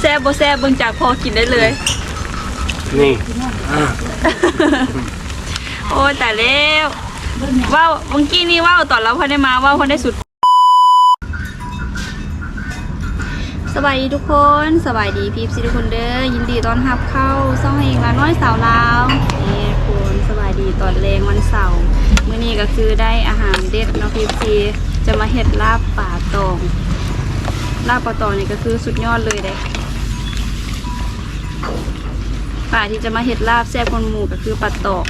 แซ่บบ่แซ่บเบิ่งจากพอกินได้เลย นี่อ่าโอ้ยแต่แล้วว้าวเมื่อกี้นี่ว้าวตอนเราพอได้มาว้าวพอได้สุด สบายดีทุกคนสบายดีพีพสิทุกคนเด้อยินดีต้อนรับเข้าซ่องเองละน้อยสาวลาวนี่ทุกคนสบายดีตอนแรงวันเสาร์มื้อนี้ก็คือได้อาหารเด็ดเนาะพีพซีจะมาเฮ็ดลาบป่าตอง ลาบป่าตองนี่ก็คือสุดยอดเลยเด้ป่าที่จะมาเฮ็ดลาบแซ่บคนหมูก็คือป่าตอง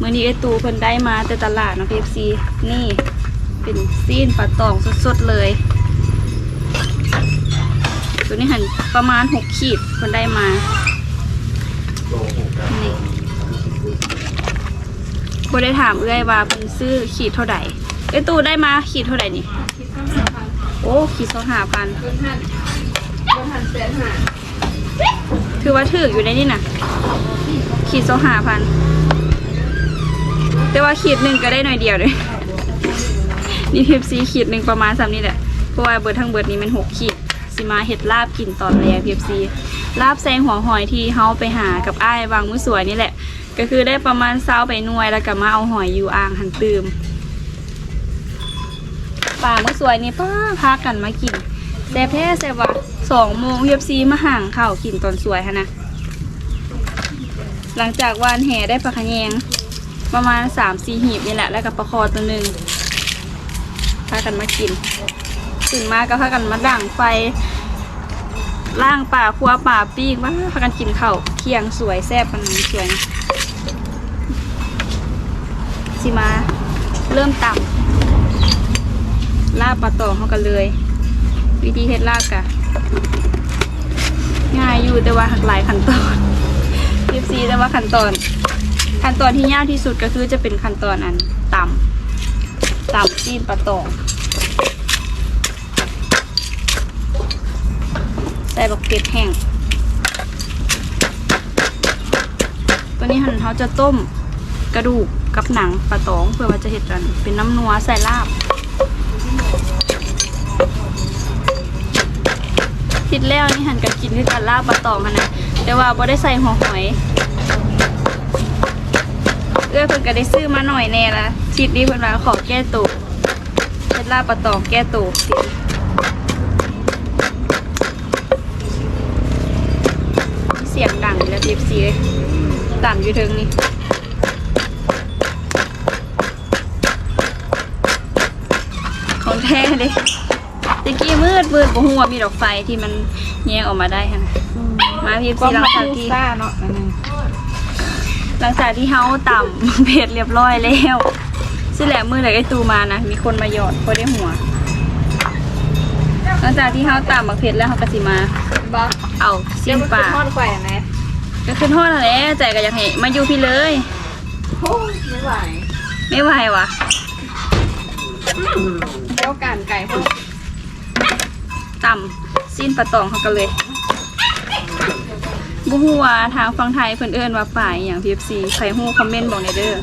มื้อนี้ไอตูเพิ่นได้มาแต่ตลาดเนาะพีพซีนี่เป็นซีนป่าตองสดๆเลย ตัวนี้หันประมาณหกขีดคนได้มานี่บได้ถามเอื้อยว่าเพิ่นซื้อขีดเท่าไหร่เอ้ยตู้ได้มาขีดเท่าไหร่นี่ โอ้ขีดสองห้าพันถือว่าถืออยู่ในนี่น่ะ ขีดสองห้าพันแต่ว่าขีดหนึ่งก็ได้หน่อยเดียวเลยนี่เพิมซีขีดหนึ่งประมาณสามนี่แหละเพราะว่าเบิร์ดทั้งเบิร์ดนี้มันหกขีดสิมาเห็ดลาบกินตอนแรกพีซีลาบแซงหัวหอยที่เฮาไปหากับอ้ายวางมือสวยนี่แหละ ก็คือได้ประมาณเศร้าไปหน่วยแล้วก็มาเอาหอยอยู่อ่างหันตืม ป่ามือสวยนี่ป้าพากันมากินแซ่บแท้แซ่บว่ะสองโมงพีซีมาห่างข้าวกินตอนสวยฮะนะหลังจากวานแห่ได้ปลาขะแยงประมาณสามสี่หีบนี่แหละ แล้วกับปลาคอตัวหนึ่งพากันมากินตื่นมาก็พากันมาด่างไฟล่างป่าครัวป่าปิ้งว่าพากันกินข้าวเที่ยงสวยแซ่บกันสวยสิมา เริ่มต่ำ ลาบปลาตองเขากันเลย วิธีเฮ็ดลาบกะง่ายอยู่แต่ว่าหักหลายขั้นตอนรีบซีแต่ว่าขั้นตอน ขั้นตอนที่ยากที่สุดก็คือจะเป็นขั้นตอนอันต่ำต่ำจีนปลาตองใส่บักเก็ดแห้งตัวนี้หันเขาจะต้มกระดูกกับหนังปลาตอง เพื่อว่าจะเห็ดกันเป็นน้ำนัวใส่ลาบ ดแล้วนี่หันกับกินคือกันลาบปลาตองหันนะแต่ว่าบ่ได้ใส่หัวหอยเอื้อเพิ่นก็ได้ซื้อมาหน่อยแน่ละชิดนี้เพิ่นว่าขอแก้ตัวเฮ็ดลาบปลาตองแก้ตัวสิเสียงดังแล้วทีฟซีเลยต่ำอยู่ถึงนี่ของแท้เลยะกี้มืดมืดบ่หัวามีดอกไฟที่มันแยงออกมาได้ฮะมาพีฟซีหลังจากที่ซ่าเนาะนั่นนึงหลังจากที่เฮาต่ำเผ็ดเรียบร้อยแล้วสิแหละมือไหนไอ้ตูมานะมีคนมาหยอดพอได้หัว หลังจากที่เฮาต่ำบักเผ็ดแล้วเฮาก็สิมาบ้าเอาซิมปลาทอดไข่ไหมก็ขึ้นทอดแล้วแหละใจก็อยากให้มาอยู่พี่เลยโอ้ยไม่ไหวไม่ไหววะแล้วการไก่พวก ต่ำสิ้นปลาตองเขากันเลยบูฮูว่าทางฟังไทยเพิ่นเอิ้นว่าป่ายอย่าง PFC ใครฮู้คอมเมนต์บอกในเด้อ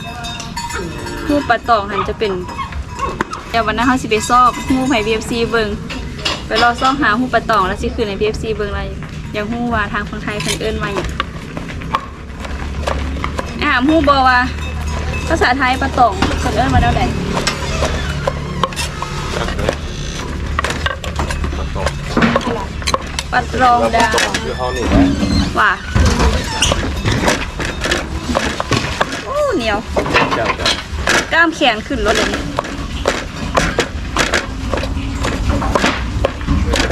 ฮู้ปลาตองหันจะเป็นเดี๋ยววันหน้าเฮาสิไปซอกฮู้ให้ PFC เบิงไปรอซอกหาฮู้ปลาตองแล้วสิคืนใน PFC เบิงอะไรอย่างฮู้ว่าทางฟังไทยเพิ่นเอิ้นว่าหยังอ่าฮู้บ่ว่าภาษาไทยปลาตองเพิ่นเอิ้นว่าแนวใด ปลาตรองดาวคือห้องนี่ว่ะโอ้เหนียวเจ้าเจ้ากล้ามแขนขึ้นรถเลยนี่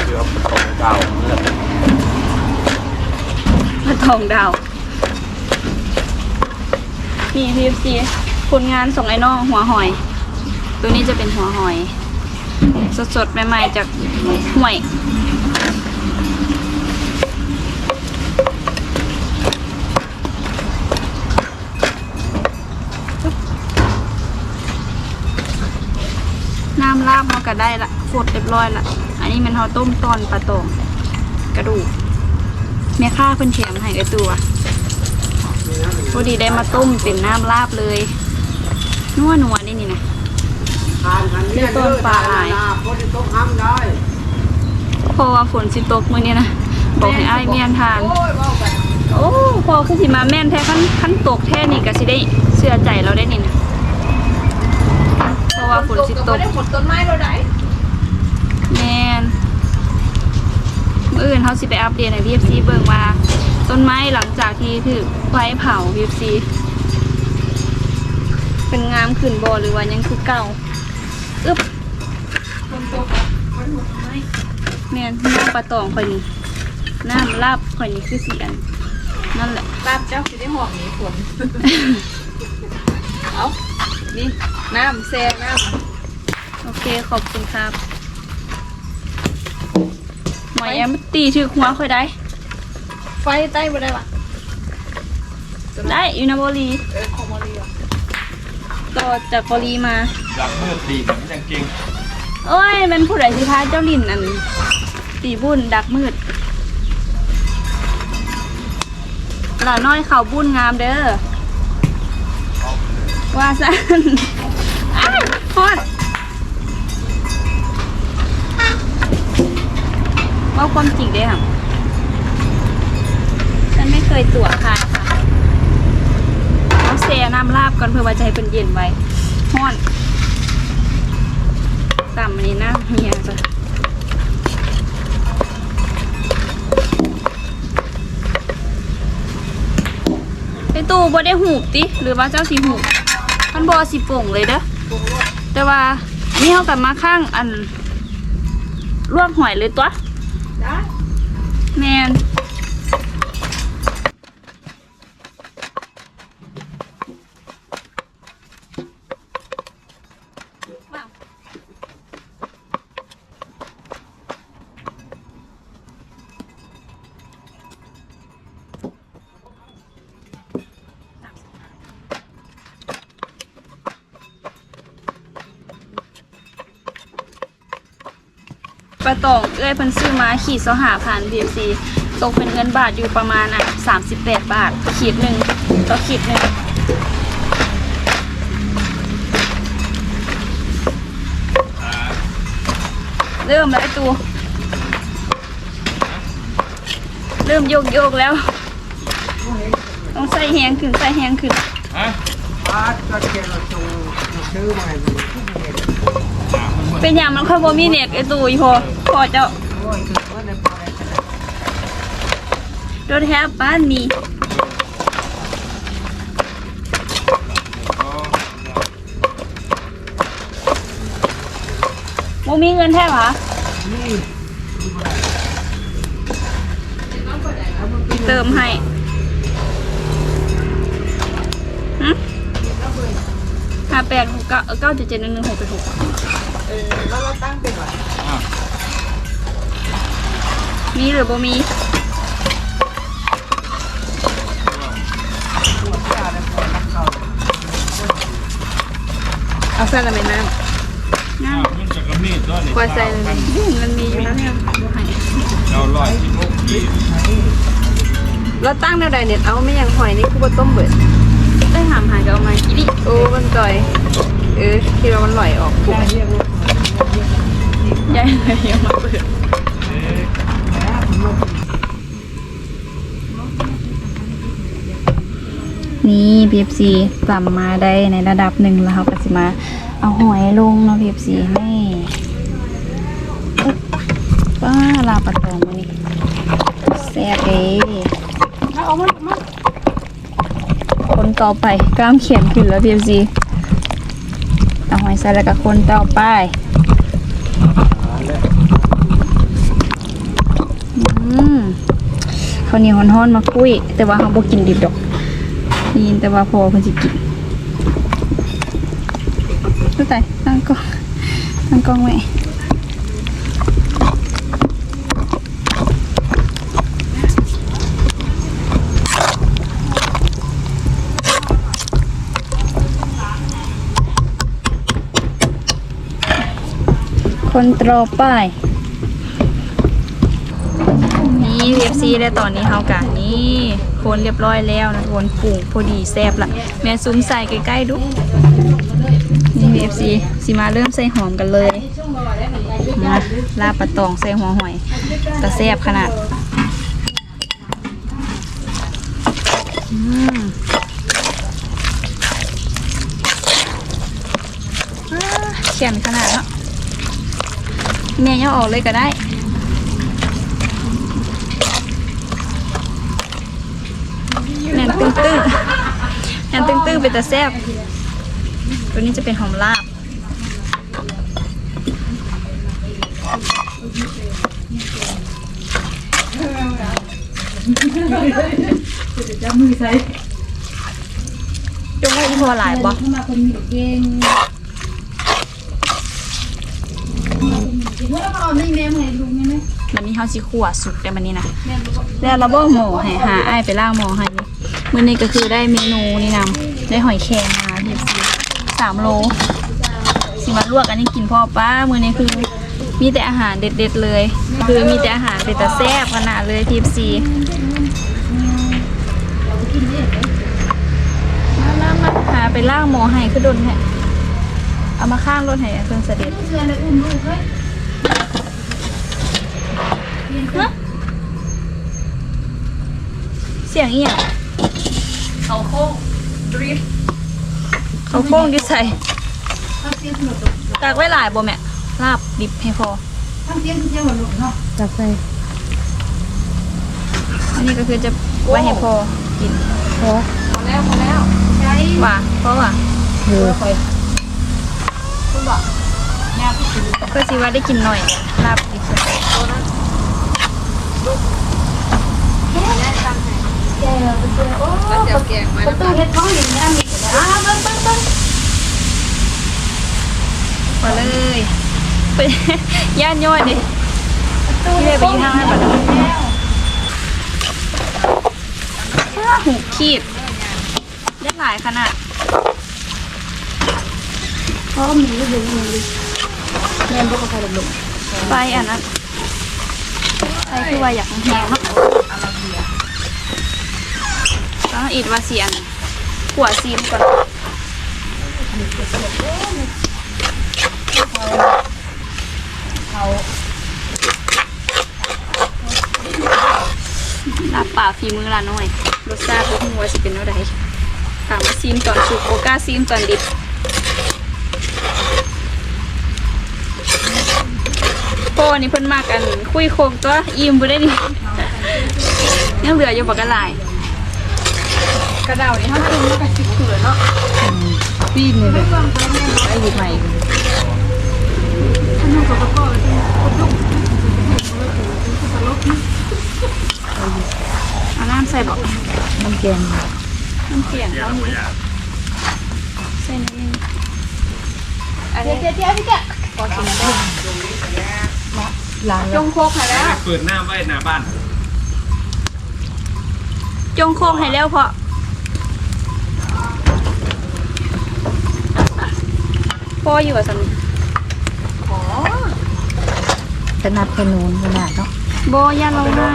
คือเอาของเก่าเลือกปลาทองดาว นี่พีฟซีผลงานส่งไอ้น้องหัวหอย ตัวนี้จะเป็นหัวหอย สดๆใหม่ๆจากห่วย น้ำลาบเรา ก็ได้ละโคตรเรียบร้อยละอันนี้มันเขาต้มตอนปลาตองกระดูกแม่ค่าเพิ่นแถมให้ไอตัวพอดีได้มาต้มเป็นน้ำลาบเลยนัวนัวๆนี่นี่นะทานกันเนี่ยต้นปลาหลายพอที่ต้องห้ามได้เพราะว่าฝนสิตกมื้อนี้นะบอกให้อ้ายเมียนทานโอ้ยเว้ากันโอ้พอคือสิมาแม่นแท้ขั้นขั้นตกแท้นี่ก็สิได้เชื่อใจเราได้นี่นะเพ ราะว่าฝนสิตก็กบ่ได้หมดต้นไม้เราได้แม่นมื้ออื่นเขาสิไปอัปเดตให้ BFC เบิ่งว่า ต้นไม้หลังจากที่ถูกไฟเผา BFC เป็นงามขึ้นบ่หรือว่ายังคือเก่าอึ๊บคนตกอะมันหมดต้นไม้แม่นน้ำปลาตองข่อยนี่น้ำลาบข่อยนี่คือสีอัน นั่นแหละลาบเจ้าสิได้หอมหนีฝนเอา นี่น้ำแซ่น้ำโอเคขอบคุณครับหมอยแอมตีถือหัวค่อยได้ ไฟใต้บ่ได้ปะได้อยู่นะบรีเออของมาเรียต่อจากบรีมาหลังมืดดีกับพี่จังเก่งโอ้ยเป็นผู้ใดสิพาเจ้าลินอันตีบุญดักมืดหลาน้อยเขาบุญงามเด้อ ว่าซันอ้ายฮอดว่าความจริงเด้ค่ะ ฉันไม่เคยตั๋วค่ะค่ะเอาเซน้ำลาบก่อนเพื่อว่าจะให้เป็นเย็นไว้ห้อนต่ำนนี้นะเฮียจ้ะไอตู้บ่ได้หูบติ หรือว่าเจ้าสีหูบ มันบ่สิโป่งเลยเด้อแต่ว่านี่เขากลับมาข้างอันลวกหอยเลยตัวได้แมน ปลาตองเอ้ยเพิ่นซื้อมาขีดสหาพัน BFC ตกเป็นเงินบาทอยู่ประมาณอะ38บาท ขีดหนึ่งต่อขีดหนึ่งเริ่มแล้วไอ้ตูเริ่มโยกโยกๆแล้ว ต้องใส่แหงขึ้นใส่แหงขึ้นฮะอาจจะเกเราส่งซื้อมาให้ดูทุก เป็นอย่างมันค่อยบ่มีเน็ตไอ้ตูอีพอพอเจ้าโดนแฮปบ้านมีโมมีเงินแท้หรอเติมให้ห้าแปดหกเก้าเก้าเจ็ดเจ็ดหนึ่งหนึ่งหกแปดหก ออแล้วเราตั้งเป็นว่ามีหรือบ่มีเอาใส่ละแม่น้นั่นมันจะกระมีดด้วยนี่ำควายใส่เลยนี่มันมีอยู่แล้วเนี่ยบ่ให้เราลอยที่พวกที่เราตั้งแนวใดเนี่ยเอาไม่ยังหอยนี่คือบ่ต้มเบิดได้ถามหาก็เอามาอีดิโอ้มันจ่อย เออคิดว่ามันไหลออกปุ๊บ ยายเลยยังมาเปิดนี่ PFC จำมาได้ในระดับหนึ่งแล้วเขาก็จะมาเอาหอยลงเนาะ PFC นี่อึ๊บป้าลาปลาตองมานี่แซ่บเอ้เอามามาคนต่อไปกล้ามเขียนขึ้นแล้ว PFC เอาหอยใส่แล้วก็คนต่อไป อืมข้าวเหนียวฮ้อนๆมาคุยแต่ว่าเขาบ่กินดิบดอกได้ยินแต่ว่าพอเพิ่นสิกินดูใจตั้งกล้องตั้งกล้องไว้คนตรอป้ายนี่ VFC ได้ตอนนี้เฮากะนี่คนเรียบร้อยแล้วนะทุกคนปรุงพอดีแซ่บละแม่ซุ้มใส่ใกล้ๆดูนี่ VFC สิมาเริ่มใส่หอมกันเลยมาลาบปลาตองใส่หัวหอยตะแซ่บขนาดอืมอ่าแข็งขนาดเนาะแม่ยังออกเลยก็ได้แน่น ตึงตึงแน่นตึ้งตึงเป็นตะแซบตัวนี้จะเป็นหอมลาบจงไว้ที่พอหลายบ่วันนี้เฮาสิขัวสุกได้มันนี้นะแล้วเราบ่หมูให้หาไอ้ไปล่างหมูให้ มื้อนี้ก็คือได้เมนูนี่นำได้หอยแครงมาที่สามโลสิมาลวกอันนี้กินพ่อป้ามื้อนี้คือมีแต่อาหารเด็ดๆเลย คือมีแต่อาหารเป็นแต่แซ่บขนาดเลยทีฟซีมามามาหาไปล่างหมอให้คือโดนแฮะเอามาข้างรถให้เพิ่นเสด็จเสียงเอียง ค้งดริฟเขาโค้งดิใส่ตากไว้หลายบ่แม่ลาบดิบให้พอจับใส่อันนี้ก็คือจะไว้ให้พอกินพอว่าเพราะว่าเออเพื่อสิว่าได้กินหน่อยลาบดิบ ประตูเฮ็ดท้องอยู่นี่มีอ้าวเบิ่งเบิ่งเบิ่งมาเลยไปย่านย่อยดิที่แม่ไปยี่ห้างให้บัดนี้อ้าหูขีดได้หลายขนาดเพราะมีลูกเดือดแม่บ่ก็พอดมไปอันนั้นไปคือว่าอยากแห้งเนาะ้องอีดว่าเสียนขวดซีมก่อนลาบป่าฝีมือละน้อย รสชาติพวกหัวสิเป็นเท่าไรถามว่าซีมตอนสุกโอกาซีมตอนดิบโปนี่เพิ่นมากกัน คุยโคงตัวอิ่มบ่ได้ดิยังเหลืออยู่บักกะหลาย กระเดานี่เฮากินแล้วก็สิเขือเนาะปีนเลยไอ้หยิบใหม่เอาน้ำใส่บ่น้ำแกงน้ำเปลี่ยนเอานี่ใส่นิดนึงอันนี้เดี๋ยวเดี๋ยวพี่แกขอกินได้ล้างจแล้วงโคกให้แล้วเปิดหน้าไว้หน้าบ้าน จงโคกให้แล้วเพาะ พ่ออยู่กับสันอขนาดขนูนขนาดเนาะโบย่าเราให้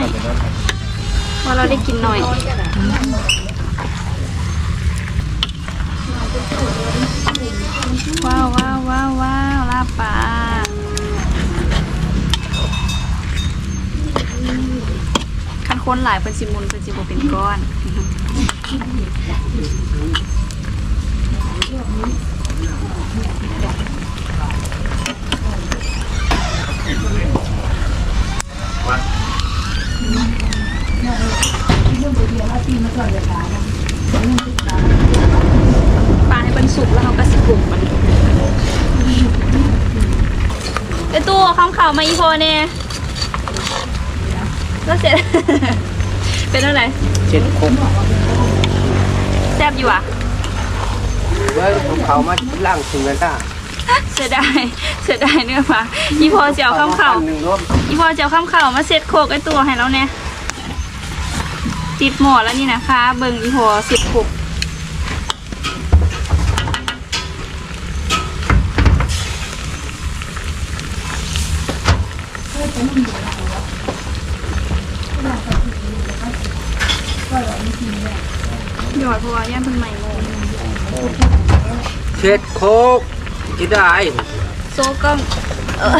พอเราได้กินหน่อยว้าวว้าวว้าวว้าวลาปลาคันคนหลายเป็นสิมุนเป็นสิบเป็นก้อน ปลาให้มันสุกแล้วเขาก็สิกลุ่มมันไอตัวข้ามข่าวมาอีโพเนี่ยแล้วเสร็จ เป็นอะไรเจ็ดคมแซ่บอยู่อะ เว้ยผมเขามาล่างถึงแล้วก็เสียดายเสียดายเนื้อปลาอีโพเจียวข้ามข่าวหนึ่งร่วมอีโพเจียวข้ามข่าวมาเซ็ตโคกไอตัวให้แล้วเนี่ยติดหมอแล้วนี่นะคะ เบิ่งอีโพสิบหกหยอดเพราะว่าย่านเพิ่นใหม่โม เช็ดโคกที่ได้โซกล้องเออ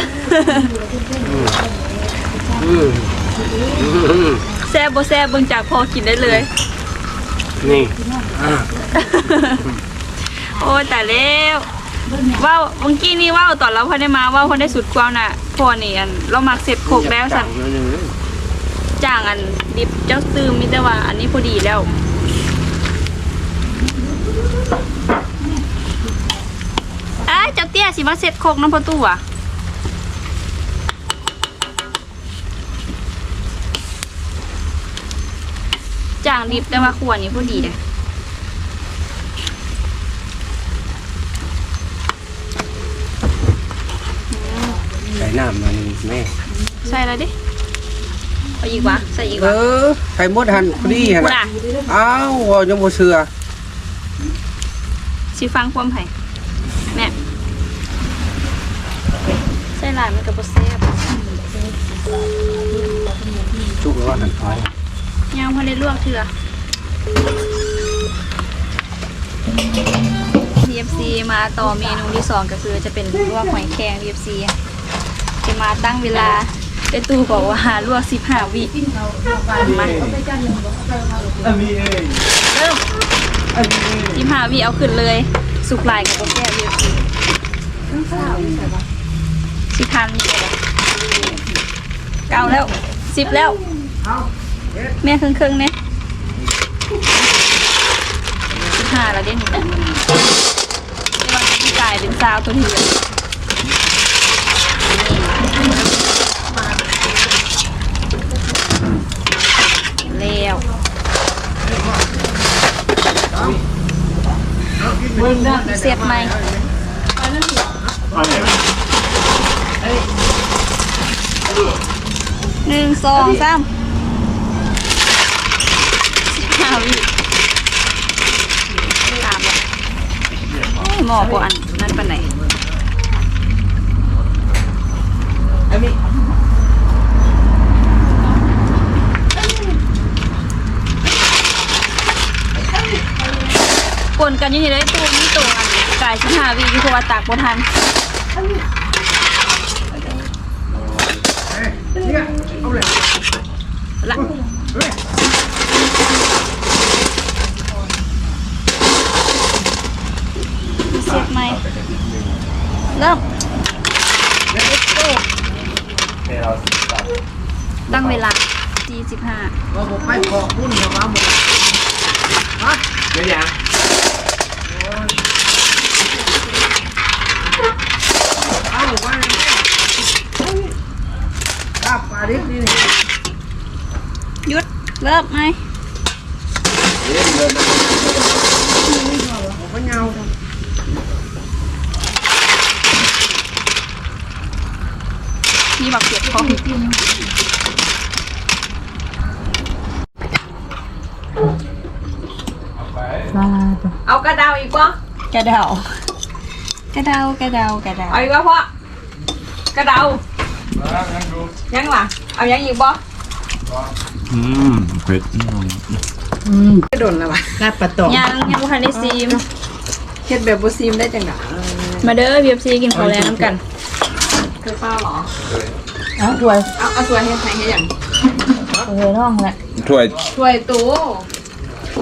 อืมอืมแซ่บบ่แซ่บเบิ่งจากพอกินได้เลย นี่อ่าโอ้ยแต่แล้วว่าวเมื่อกี้นี่ว่าวตอนเราพอได้มาว่าวพอได้สุดความน่ะพอนี่อันเรามักเสร็จโขกแล้วสั่นจังเลยจ้างอันดิบเจ้าซื้อมิแต่ว่าอันนี้พอดีแล้ว อ้ายเจ้าเตี้ยสิมาเสร็จโคกน้ำพอตู้อะจ้างดิบแต่ว่าขวดนี้พอดีเลยใส่น้ำมันแม่ใส่แล้วดิเอาอีกวะใส่อีกเอวะอไข่มดหันพอดีหันกูน่ะ น่ะอ้าวว่ายังบ่เชื่อ สิฟังความไผ่แม่ใส่หลายมันกับโปรเซ่บจุกว่าหันไปยังพอได้ลวกเถื่อ DFC มาต่อเมนูที่สองก็คือจะเป็นลวกหอยแครง DFC จะมาตั้งเวลาไอตู้บอกว่าลวก15วิมาอันนี้เอง ยิ้ม15วิเอาขึ้นเลย สุกหลายกับกาแฟเซ่ DFC สิพันเก้าแล้วสิบแล้วแม่ครึ่งครึ่งเนี่ยสิบห้าแล้วเด่นแต่ว่าพี่กายเป็นสาวตัวที่เลยแล้ว เสียบไหมหนึ่งสองสามสิบห้าวิตามแล้วโอ้ยหมอกว่าอัน นั้นปันไหน นกันอยี่นี่เลยตัวนี้ตัวอันกายสิบห้าวิที่เพราะว่าตากบนทัน เนี่ยเอาเลย ละเสียบไหมเริ่ม Let's go ตั้งเวลา45 ว่าผมไปขอคุณกับมาหมดฮะ เดี๋ยวยัง เอาไว้ลาบปลาดิบนี่ หยุด เริ่มไหม ผมก็เงา มีบัก เปียกพร้อมเอากระดาวอีกวะกระดาวกระดาวกระดาวกระดาวเอาอีกว่าพ่อกระเดามานั่งดูยังล่ะเอายังอีกบ่อืมเผ็ดกระโดนแล้ววะลาบปลาตองยังยังบุคันได้ซีมเฮ็ดแบบบ่ซีมได้จังได๋มาเด้อพีเอฟซีกินข้าวแรงน้ำกันเคยเปล่าเหรอ เอาถ้วยเอาเอาถ้วยให้ใครให้หยังถ้วยท้องแหละถ้วยถ้วยตู้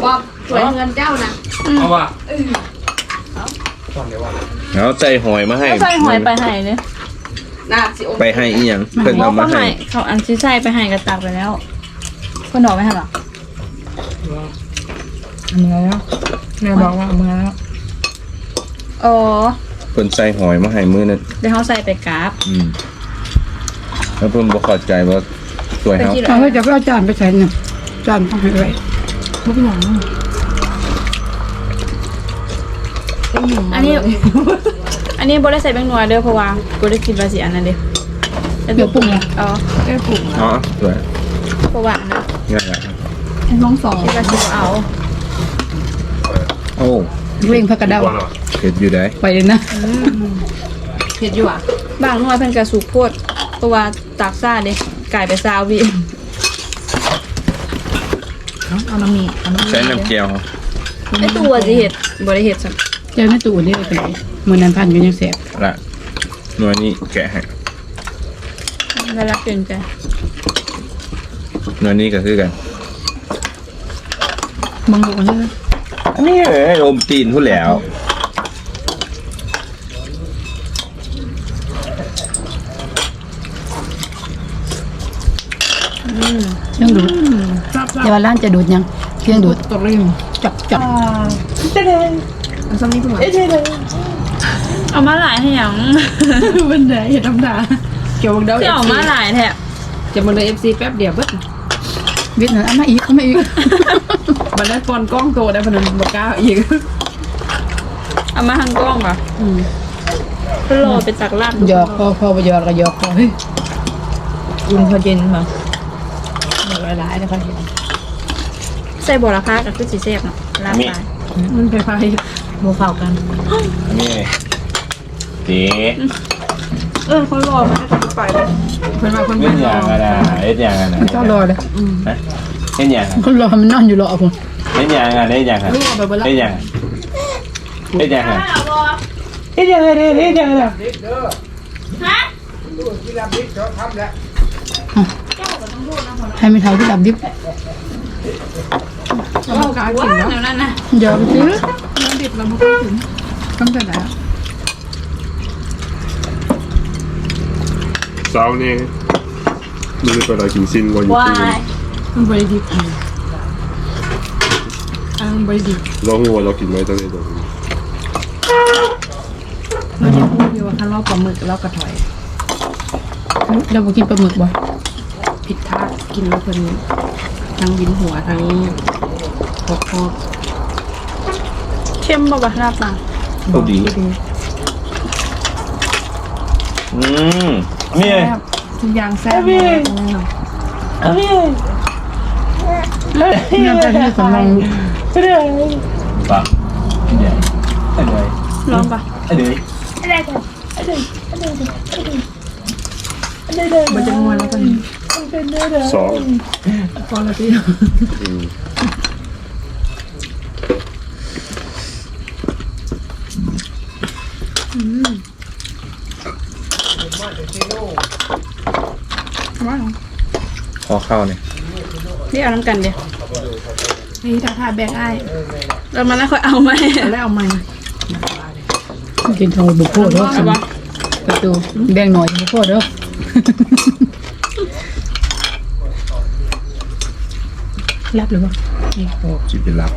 บ่ถ้วยเงินเจ้านะเอาว่ะเอาใจหอยมาให้ก็ใส่หอยไปให้เนี่ยน่าสิอมไปให้อีหยังเพิ่นเอามาให้เขาอันที่ใส่ไปให้กระตักไปแล้วคนดอกไม่ทำหรอเอามือแล้วแม่บอกว่าเอามือแล้วอ๋อเพิ่นใส่หอยมาให้มื้อนั้นเดี๋ยวเขาใส่ไปกราฟอืม แล้วเพิ่นบ่เข้าใจว่าสวยไปเฮากินเอาไว้จะไปเอาจานไปใส่เนี่ยจานต้องให้ไว้ไม่เป็นหยังอันนี้ อันนี้โบได้ใส่แบงนัวเด้อเพราะว่าโบได้กินภาษีอันนั้นเด้อเดี๋ยวปรุงละอ๋อแก้ปรุงอ๋อสวยเพราะว่าอันนะง่ายอะให้น้องสองที่ภาษีเอา โอ้เร่งผักกระเดาเผ็ดอยู่ได้ไปเลยนะเฮ็ดอยู่อะบางหน่วยเพิ่นกระสุกโพด เพราะว่าตากซ่าเด้กลายไปซาววิเอาเอาน้ำมีเอาน้ำมีใช้น้ำเจียวไอตัวสิเห็ดบ่ได้เห็ดสักเจ้าแม่ตู่นี่ไปไหนมือนันพันกันยังแสบละหน่วยนี้แกะให้เวลาเกินใจหน่วยนี้ก็คือกันบางลูกมันเลยอันนี้เอ้ยอมตีนพูดแล้ว เครื่องดูด เดี๋ยวว่าร้านจะดูดยังเครื่องดูดตกเลยจับจับอันซ้ำนี้คุณหมอเอามาหลายให้หยังบันไดอย่าทำด่าเกี่ยวกับเดาคือเอามาหลายแท้จะมาเลยเอฟซีแป๊บเดียวเบิดวิทย์หน่อยเอามาอีกเอามาอีกบันไดปอนกล้องโตได้พนันบกล้าอีกเอามาทางกล้องป่ะอืมรอไปตักลาบดูหยอกพอพอไปหยอกก็หยอกพอเฮ้ยลุงเขาเย็นมาหลายๆนะคะใส่บัวละพากับคือสีเสียบเนาะลาบปลามันไปไฟโมเข้ากันอันนี้ตีเออเขารอมาให้เขาไปเลยเพื่อนมาคนเล่เป็นนอย่างอะนะเล่นอย่างอะนะเจ้ารอเลยฮะเล่นอย่างอะเขารอมันนอนอยู่รอผมเล่นอย่างอะเล่นอย่างอะลูกเอาไปบนละเล่นอย่างอะเล่นอย่างอะเล่นอย่างอะเล่นอย่างอะพริกเด้อดูที่รับพริกเขาทำแล้วให้ไม่เท่าที่ดับดิบ เรากล้ากินแล้วเดี๋ยวนั้นนะหยอกซื้อน้ำดิบเราไม่ต้องถึงต้องแต่ไหนเช้านี่มันเป็นอะไรกินซินวันอยู่วาที่ยมันบริดิบอันอันบริดิบเราหัวเรากินไว้ตั้งแต่เด็กเราจะพูดอยู่ว่าถ้าเราปลาหมึกเรากระถอยเราบอกกินปลาหมึกบ่ผิดท่ากินแล้วคนทั้งวินหัวทั้งคอคอ เข้มบ่ปะลาบปลาโชคดี อืมนี่ทุกอย่างแซ่บน้ำตาที่สำลังปะเนี่ยอะไรลองปะอะไรมันจะงวนแล้วกันสองพอแล้วที่ พ อเข้าเนี่ยนี่เอาน้ำกันเดี๋ยวนี่ถ้าทาแบงไอ้เรามาแล้วค่อยเอาไหมแล้วเอามากินทองบุกโคตรเด้อสมประตูแบ่งหน่อยบุกโคตรเด้อรับหรือเปล่าจิตเป็นหลับ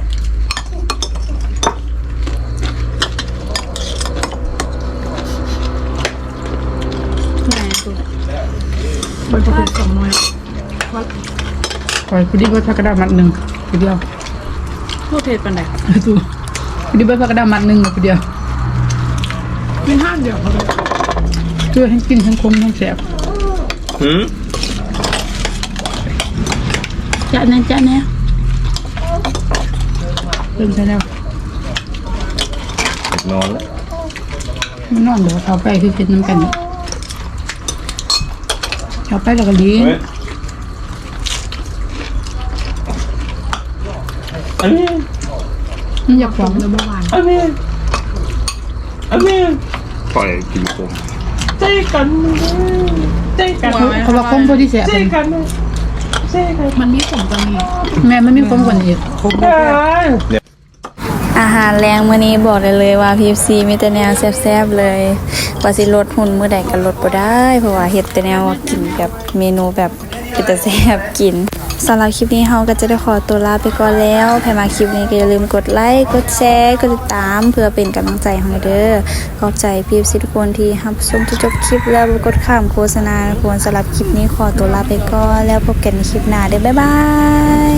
ไหนตัวบนพอเป็นสองน้อย ปล่อยคุณดิบพักกระดาษมัดหนึ่งคุณเดียวพูดเผ็ดปันใดตัวคุณดิบพักกระดาษมัดหนึ่งคุณเดียวเป็นห้าเดียวเขาเลยช่วยให้กินทั้งคมทั้งแสบหืมจ้าแน่จ้าแน่เริ่มใช่แล้วนอนแล้วมันนอนเดี๋ยวเขาไปคือกินน้ำกันเนี่ยเขาไปแล้วก็ดีเฮ้ย อันนี้มันอยากฟังแล้วเมื่อวานอันนี้อันนี้ปล่อยกินผมใจกันใจกันเขาบอกคมพอที่แสบใจกันมันมีผมตรงนี้แม่มันมีคมกว่านี้คมอาหารแรงมื้อนี้บอกได้เลยว่า PFC มีแต่แนวแซ่บๆเลยว่าสิลดหุ่นมื้อใดก็ลดบ่ได้ เพราะว่าเฮ็ดแต่แนวกินแบบเมนูแบบเป็นแต่แซ่บกิน สำหรับคลิปนี้เฮาก็จะได้ขอตัวลาไปก่อนแล้วใครมาคลิปนี้ก็อย่าลืมกดไลค์ กดแชร์ กดติดตาม เพื่อเป็นกำลังใจให้เด้อ ขอบใจ PFC ทุกคนที่รับชมจนจบคลิปแล้วกดข้ามโฆษณาควรสำหรับคลิปนี้ขอตัวลาไปก่อนแล้วพบกันในคลิปหน้าเด้อบ๊ายบาย